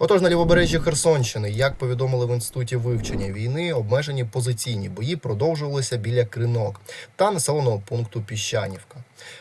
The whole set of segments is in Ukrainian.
Отож, на лівобережжі Херсонщини, як повідомили в інституті вивчення війни, обмежені позиційні бої продовжувалися біля кринок та населеного пункту Піщанівка.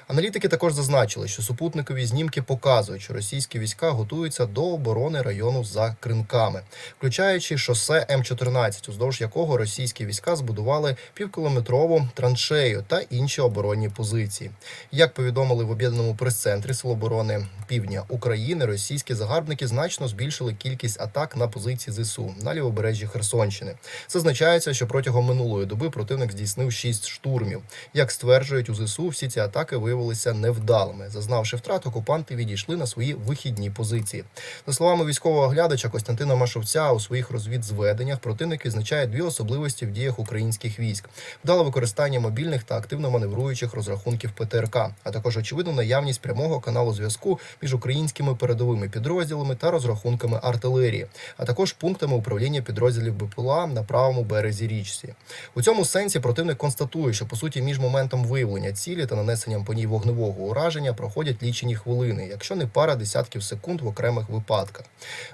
Аналітики також зазначили, що супутникові знімки показують, що російські війська готуються до оборони району за кринками, включаючи шосе М14, уздовж якого російські війська збудували півкілометрову траншею та інші оборонні позиції. Як повідомили в об'єднаному прес-центрі Сил оборони Півдня України, російські загарбники значно збільшили кількість атак на позиції ЗСУ на лівобережжі Херсонщини. Зазначається, що протягом минулої доби противник здійснив шість штурмів. Як стверджують у ЗСУ, всі ці атаки виявилися невдалими. Зазнавши втрат, окупанти відійшли на свої вихідні позиції. За словами військового оглядача Костянтина Машовця, у своїх розвідзведеннях противник відзначає дві особливості в діях українських військ: вдале використання мобільних та активно маневруючих розрахунків ПТРК, а також очевидну наявність прямого каналу зв'язку між українськими передовими підрозділами та розрахунками артилерії, а також пунктами управління підрозділів БПЛА на правому березі річці. У цьому сенсі противник констатує, що по суті між моментом виявлення цілі та нанесенням по ній вогневого ураження проходять лічені хвилини, якщо не пара десятків секунд в окремих випадках.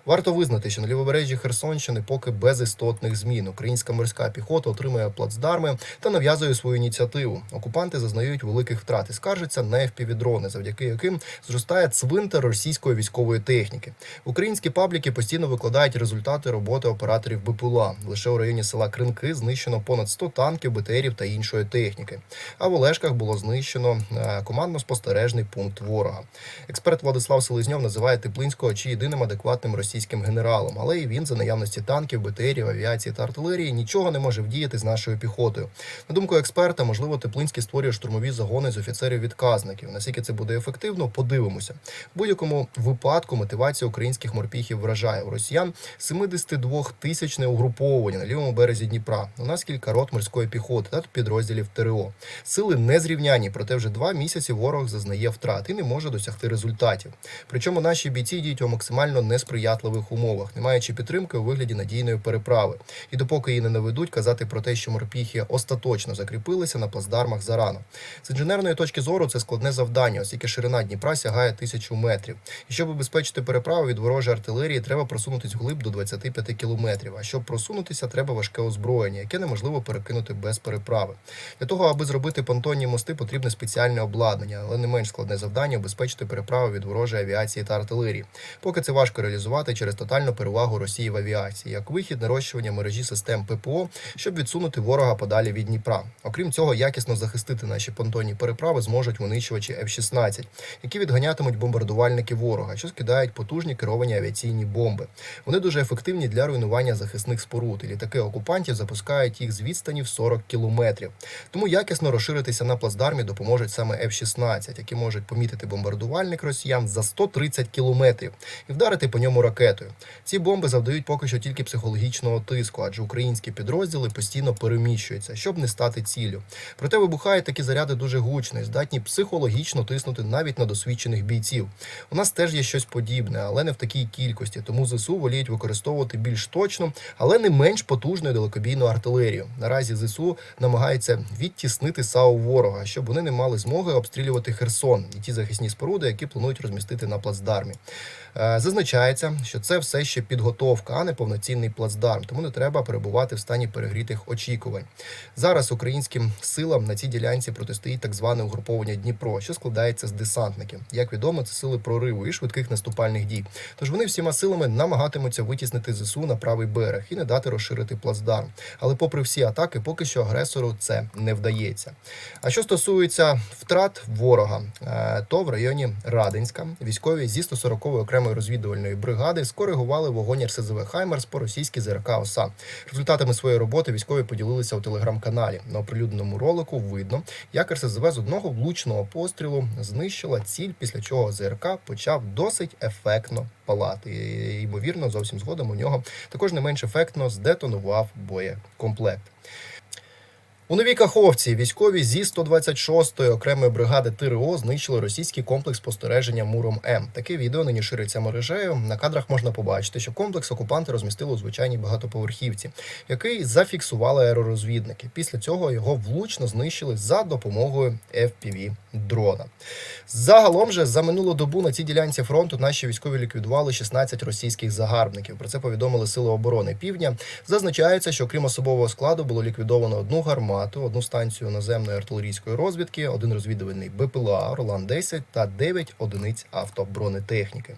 Варто визнати, що на лівобережжі Херсонщини поки без істотних змін українська морська піхота отримує плацдарми та нав'язує свою ініціативу. Окупанти зазнають великих втрат і скаржаться на FPV-дрони, завдяки яким зростає цвинтар російської військової техніки. Українські пабліки постійно викладають результати роботи операторів БПЛА. Лише у районі села Кринки знищено понад 100 танків, БТРів та іншої техніки. А в Олешках було знищено командно-спостережний пункт ворога. Експерт Владислав Селезньов називає Теплинського чи єдиним адекватним російським генералом, але і він за наявності танків, БТРів, авіації та артилерії нічого не може вдіяти з нашою піхотою. На думку експерта, можливо, Теплинський створює штурмові загони з офіцерів-відказників. Наскільки це буде ефективно, подивимося. В будь-якому випадку мотивація українських морпіхів вражає у росіян 72 тисячне угруповання на лівому березі Дніпра. У нас кілька рот морської піхоти та підрозділів ТРО. Сили незрівняні, проте вже два місяці ворог зазнає втрат і не може досягти результатів. Причому наші бійці діють у максимально несприятливих умовах, не маючи підтримки у вигляді надійної переправи. І допоки її не наведуть, казати про те, що морпіхи остаточно закріпилися на плацдармах зарано. З інженерної точки зору це складне завдання, оскільки ширина Дніпра сягає тисячу метрів. І щоб убезпечити переправу від ворожої артилерії, треба просунутись вглиб до 25 кілометрів. А щоб просунутися, треба важке озброєння, яке неможливо перекинути без переправи. Для того, аби зробити понтонні мости, потрібне спеціальне обладнання, але не менш складне завдання обезпечити переправу від ворожої авіації та артилерії. Поки це важко реалізувати через тотальну перевагу Росії в авіації, як вихід нарощування мережі систем ППО, щоб відсунути ворога подалі від Дніпра. Окрім цього, якісно захистити наші понтонні переправи зможуть винищувачі F-16, які відганятимуть бомбардувальники ворога, що скидають потужні керовані авіаційні бомби. Вони дуже ефективні для руйнування захисних споруд. І літаки окупантів запускають їх з відстані в 40 кілометрів. Тому якісно розширитися на плацдармі допоможуть саме F-16, які можуть помітити бомбардувальник росіян за 130 кілометрів і вдарити по ньому ракетою. Ці бомби завдають поки що тільки психологічного тиску, адже українські підрозділи постійно переміщуються, щоб не стати ціллю. Проте вибухають такі заряди дуже гучно і здатні психологічно тиснути навіть на досвідчених бійців. У нас теж є щось подібне, але не в такій кількості. Тому ЗСУ воліють використовувати більш точну, але не менш потужну далекобійну артилерію. Наразі ЗСУ намагається відтіснити САУ ворога, щоб вони не мали змоги обстрілювати Херсон і ті захисні споруди, які планують розмістити на плацдармі. Е, Зазначається, що це все ще підготовка, а не повноцінний плацдарм, тому не треба перебувати в стані перегрітих очікувань. Зараз українським силам на цій ділянці протистоїть так зване угруповання Дніпро, що складається з десантників. Як відомо, це сили прориву і швидких наступальних дій. Тож вони всіма силами намагатимуться витіснити ЗСУ на правий берег і не дати розширити плацдарм. Але, попри всі атаки, поки що агресору це не вдається. А що стосується втрат ворога, е, то в районі Радинська військові зі 140-ї окремої розвідувальної бригади скоригували вогонь РСЗВ Хаймерс по російській ЗРК ОСА. Результатами своєї роботи військові поділилися у телеграм-каналі. На оприлюдненому ролику видно, як РСЗВ з одного влучного пострілу знищила ціль, після чого ЗРК почав досить ефектно палати. Ймовірно, зовсім згодом у нього також не менш ефектно здетонував боєкомплект. У Новій Каховці військові зі 126-ї окремої бригади ТРО знищили російський комплекс спостереження Муром М. Таке відео нині шириться мережею. На кадрах можна побачити, що комплекс окупанти розмістили у звичайній багатоповерхівці, який зафіксували аеророзвідники. Після цього його влучно знищили за допомогою fpv дрона. Загалом же за минулу добу на цій ділянці фронту наші військові ліквідували 16 російських загарбників. Про це повідомили Сили оборони Півдня. Зазначається, що крім особового складу було ліквідовано одну гармату, одну станцію наземної артилерійської розвідки, один розвідувальний БПЛА Орлан 10 та 9 одиниць автобронетехніки.